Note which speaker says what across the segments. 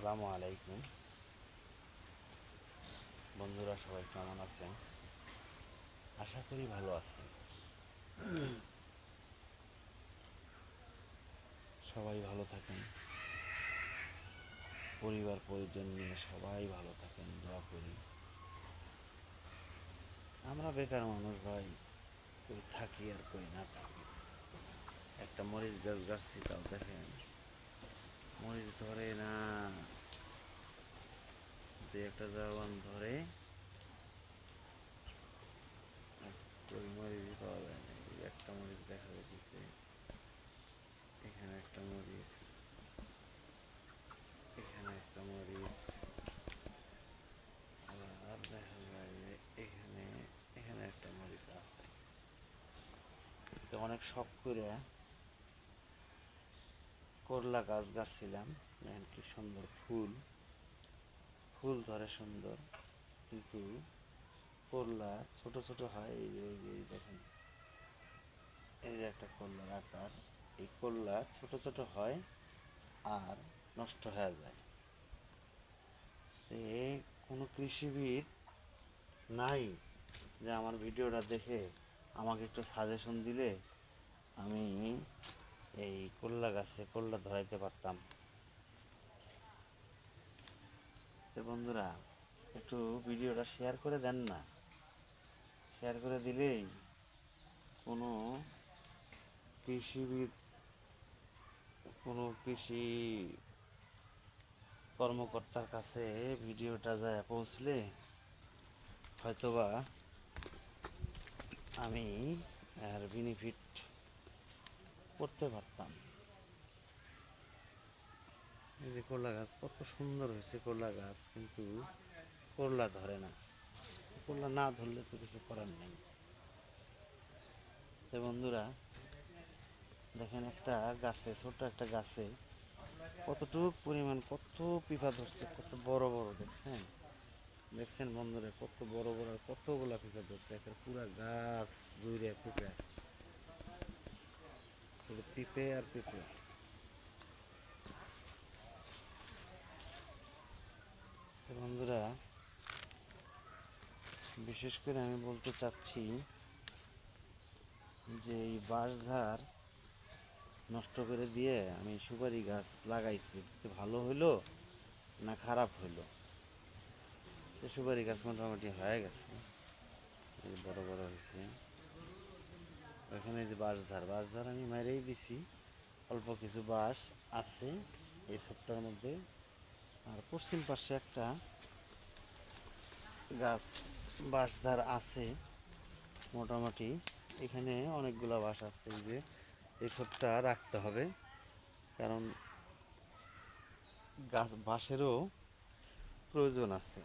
Speaker 1: আসসালামু আলাইকুম। বন্ধুরা, সবাই কেমন আছেন? আশা করি ভালো আছেন। সবাই ভালো থাকেন। পরিবার, পরিজন নিয়ে সবাই ভালো থাকেন, দোয়া করি। আমরা বেকার মানুষ ভাই থাকি আর কই না থাকি। একটা মরিচ গাছ গাছছি তাও দেখেন। মরিচ ধরে না। দু একটা জবান ধরে। কই মরিচ পাওয়া যায় না। একটা মরিচ দেখা যাচ্ছে। এখানে একটা মরিচ। এখানে একটা মরিচ। আবার দেখা যায় যে এখানে এখানে একটা মরিচ আছে। অনেক শখ করে করলা গাছ গাছছিলাম দেখেন কি সুন্দর ফুল। ফুল ধরে সুন্দর। কিন্তু করলা ছোট ছোট হয়, এই যে, এই দেখেন। এই যে একটা করলার আকার। এই করলা ছোট ছোট হয় আর নষ্ট হয়ে যায়। কোনো কৃষিবিদ নাই যে আমার ভিডিওটা দেখে আমাকে একটু সাজেশন দিলে আমি এই করলা গাছে করলা ধরাইতে পারতাম। তো বন্ধুরা, একটু ভিডিওটা শেয়ার করে দেন না। শেয়ার করে দিলেই কোনো কৃষিবিদ, কোনো কৃষি কর্মকর্তার কাছে ভিডিওটা যায় পৌঁছলে হয়তোবা আমি আর বেনিফিট করতে পারতাম। এই যে করলা গাছ, কত সুন্দর হয়েছে করলা গাছ, কিন্তু করলা ধরে না। করলা না ধরলে তো কিছু করার নেই। তো বন্ধুরা, দেখেন একটা গাছে, ছোট্ট একটা গাছে, কতটুক পরিমাণ, কত পিফা ধরছে, কত বড় বড়, দেখছেন? দেখছেন বন্ধুরা, কত বড় বড় কতগুলা পিফা ধরছে একটা পুরা গাছ জুড়ে পিঁপে শুধু পিঁপে আর পিঁপে বন্ধুরা, বিশেষ করে আমি বলতে চাচ্ছি যে এই বাঁশঝাড় নষ্ট করে দিয়ে আমি সুপারি গাছ লাগাইছি। ভালো হইল না খারাপ হইল? সুপারি গাছ মোটামুটি হয়ে গেছে বড় বড় হয়েছে ওখানে যে বাঁশ ঝাড় বাঁশ ঝাড় আমি মেরেই দিছি। অল্প কিছু বাঁশ আছে এই সপ্তাহের মধ্যে। আর পশ্চিম পাশে একটা গাছ, বাঁশ ঝাড় আছে মোটামুটি। এখানে অনেকগুলো বাঁশ আছে, এই যে রাখতে হবে। কারণ গাছ, বাঁশেরও প্রয়োজন আছে।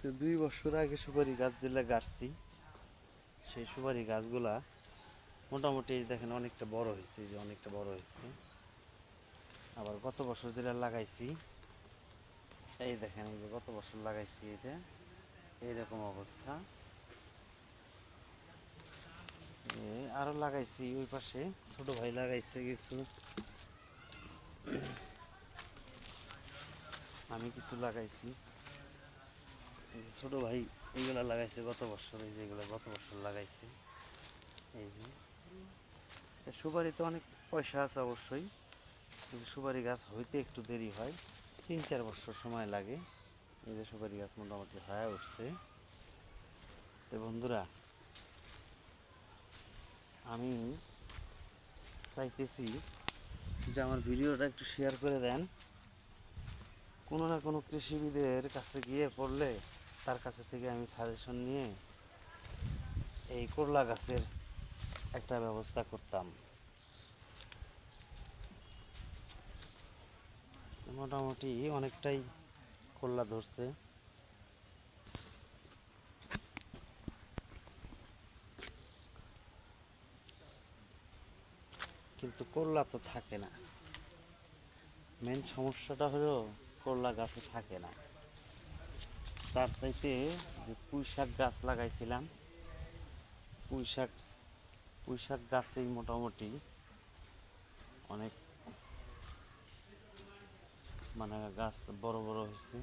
Speaker 1: তো দুই বছর আগে সুপারি গাছ যেগুলা গাছছি। সেই সুপারি গাছগুলা মোটামুটি দেখেন অনেকটা বড় হয়েছে যে অনেকটা বড় হয়েছে। আবার গত বছর যেটা লাগাইছি এই দেখেন এই যে গত বছর লাগাইছি এটা এইরকম অবস্থা। এ, আরও লাগাইছি ওই পাশে ছোট ভাই লাগাইছে কিছু। আমি কিছু লাগাইছি। ছোট ভাই এইগুলা লাগাইছে গত বছর, এই যেগুলো গত বছর লাগাইছে। এই যে। সুপারিতে অনেক পয়সা আছে অবশ্যই, কিন্তু সুপারি গাছ হইতে একটু দেরি হয়। তিন চার বছর সময় লাগে। এই যে সুপারি গাছ মোটামুটি হয়ে উঠছে। তো বন্ধুরা, আমি চাইতেছি যে আমার ভিডিওটা একটু শেয়ার করে দেন। কোনো না কোনো কৃষিবিদের কাছে গিয়ে পড়লে তার কাছে থেকে আমি সাজেশন নিয়ে এই করলা গাছের একটা ব্যবস্থা করতাম। মোটামুটি অনেকটাই করলা ধরছে। কিন্তু করলা তো থাকে না। মেন সমস্যাটা হলো করলা গাছে থাকে না। তার চাইতে যে পুঁই শাক গাছ লাগাইছিলাম, পুঁই শাক পুঁই শাক গাছেই মোটামুটি অনেক মানে গাছ বড় বড় হয়েছে।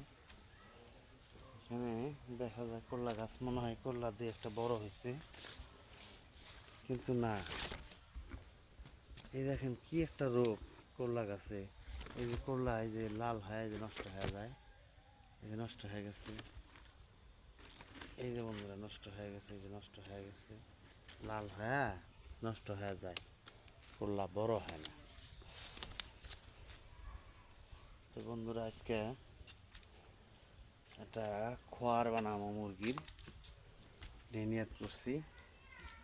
Speaker 1: এখানে দেখা যায় করলা গাছ, মনে হয় করলা দিয়ে একটা বড় হয়েছে, কিন্তু না। এই দেখেন কি একটা রোগ করলা গাছে। এই যে করলা, এই যে লাল হয় যে নষ্ট হয়ে যায়, এই যে নষ্ট হয়ে গেছে। এই যে বন্ধুরা, নষ্ট হয়ে গেছে, এই যে নষ্ট হয়ে গেছে। লাল হয়ে, নষ্ট হয়ে যায়। করলা বড় হয় না। তো বন্ধুরা, আজকে একটা খোয়ার বানাবো মুরগির। নিয়ত করছি।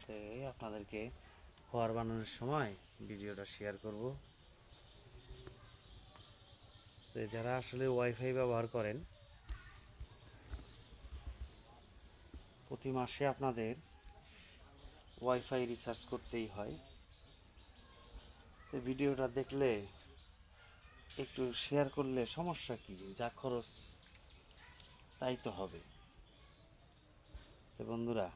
Speaker 1: তো আপনাদেরকে খোয়ার বানানোর সময় ভিডিওটা শেয়ার করব। তো যারা আসলে ওয়াইফাই ব্যবহার করেন প্রতি মাসে আপনাদের ওয়াইফাই রিচার্জ করতেই হয়। তো ভিডিওটা দেখলে একটু শেয়ার করলে সমস্যা কি? যা খরচ, তাই তো হবে। তো বন্ধুরা,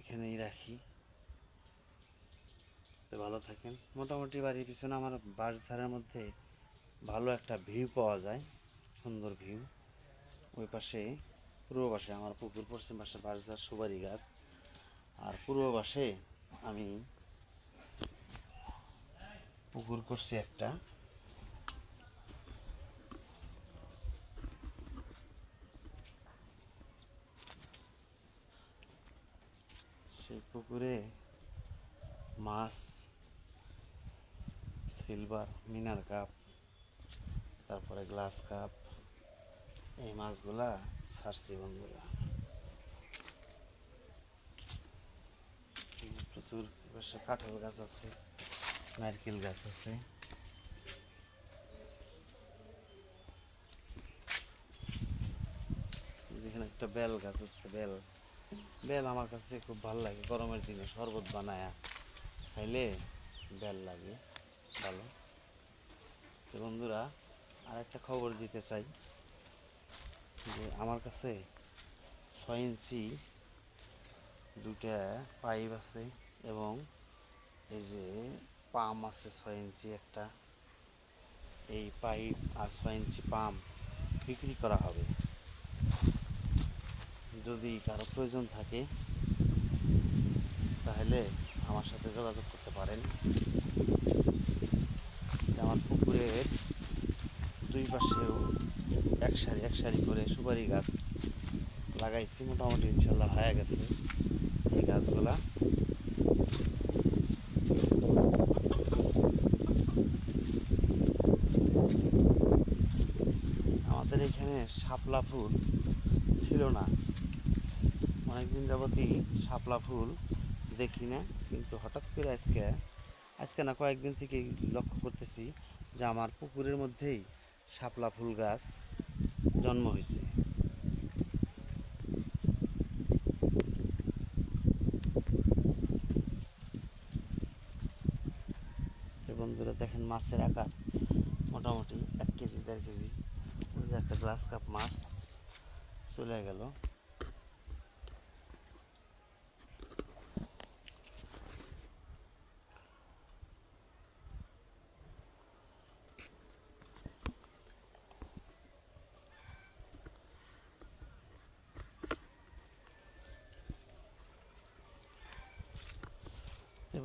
Speaker 1: এখানেই রাখি। তো ভালো থাকেন। মোটামুটি বাড়ির পিছনে আমার বাসঝাড়ের মধ্যে ভালো একটা ভিউ পাওয়া যায়, সুন্দর ভিউ। ওই পাশে, পূর্ব পাশে আমার পুকুর, পশ্চিম পাশে বাসঝাড় সুপারি গাছ। আর পূর্ব পাশে আমি পুকুর করছি একটা। সেই পুকুরে মাছ সিলভার মিনার কাপ তারপরে গ্লাস কাপ এই মাছগুলা ছাড়ছি বন্ধুরা প্রচুর কাঁঠাল গাছ আছে, নারকেল গাছ আছে। যেখানে একটা বেল গাছ হচ্ছে বেল। বেল আমার কাছে খুব ভালো লাগে, গরমের দিনে শরবত বানায়া। খাইলে বেল লাগে, ভালো। তো বন্ধুরা আর একটা খবর দিতে চাই, যে আমার কাছে ছয় ইঞ্চি দুটা পাইপ আছে এবং এই যে পাম আছে ছয় ইঞ্চি একটা, এই পাইপ আর ছয় ইঞ্চি পাম বিক্রি করা হবে। যদি কারও প্রয়োজন থাকে, তাহলে আমার সাথে যোগাযোগ করতে পারেন। আমার পুকুরের দুই পাশেও এক সারি এক সারি করে সুপারি গাছ লাগাইছি। মোটামুটি ইনশাল্লাহ হয়ে গেছে এই গাছগুলা। আমাদের এখানে শাপলা ফুল ছিল না। অনেকদিন যাবতই শাপলা ফুল দেখি না, কিন্তু হঠাৎ করে আজকে আজকে না কয়েকদিন থেকে লক্ষ্য করতেছি যে আমার পুকুরের মধ্যেই শাপলা ফুল গাছ জন্ম হয়েছে। বন্ধুরা দেখেন মাছের আকার, মোটামুটি এক কেজি দেড় কেজি। একটা গ্লাস কাপ মাছ চলে গেল।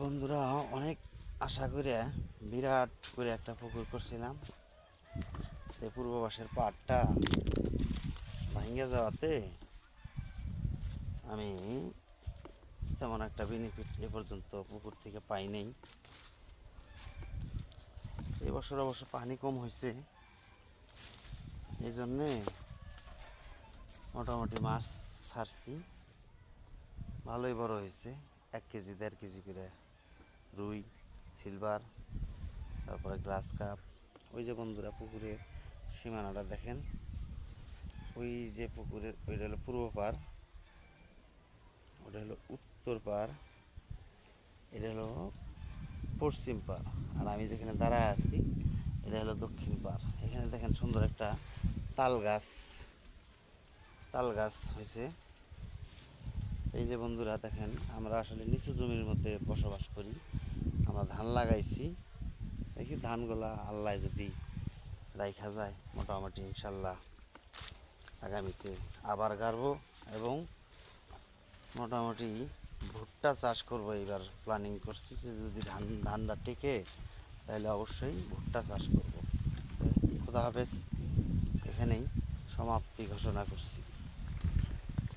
Speaker 1: বন্ধুরা, অনেক আশা করে, বিরাট করে একটা পুকুর করছিলাম। সে পূর্ব পাশের পাড়টা ভাঙ্গে যাওয়াতে আমি তেমন একটা বেনিফিট এ পর্যন্ত পুকুর থেকে পাই নাই। এবছর অবশ্য পানি কম হয়েছে। এই জন্যে মোটামুটি মাছ ছাড়ছি। ভালোই বড় হয়েছে, এক কেজি, দেড় কেজি করে। রুই, সিলভার, তারপরে গ্লাস কাপ, ওই যে বন্ধুরা পুকুরের সীমানাটা দেখেন। ওই যে পুকুরের, ওইটা হলো পূর্ব পার ওটা হলো উত্তর পার এটা হলো পশ্চিম পার আর আমি যেখানে দাঁড়ায় আছি, এটা হলো দক্ষিণ পার এখানে দেখেন সুন্দর একটা তাল গাছ তাল গাছ হয়েছে। এই যে বন্ধুরা দেখেন, আমরা আসলে নিচু জমির মধ্যে বসবাস করি। আমরা ধান লাগাইছি। দেখি ধানগুলা আল্লাহ যদি রাইখা যায়, মোটামুটি ইনশাল্লাহ আগামীতে আবার গাড়বো এবং মোটামুটি ভুট্টা চাষ করব এবার প্ল্যানিং করছি যে যদি ধান, ধানটা টেকে, তাহলে অবশ্যই ভুট্টা চাষ করব। খুদা হাফেজ। এখানেই সমাপ্তি ঘোষণা করছি।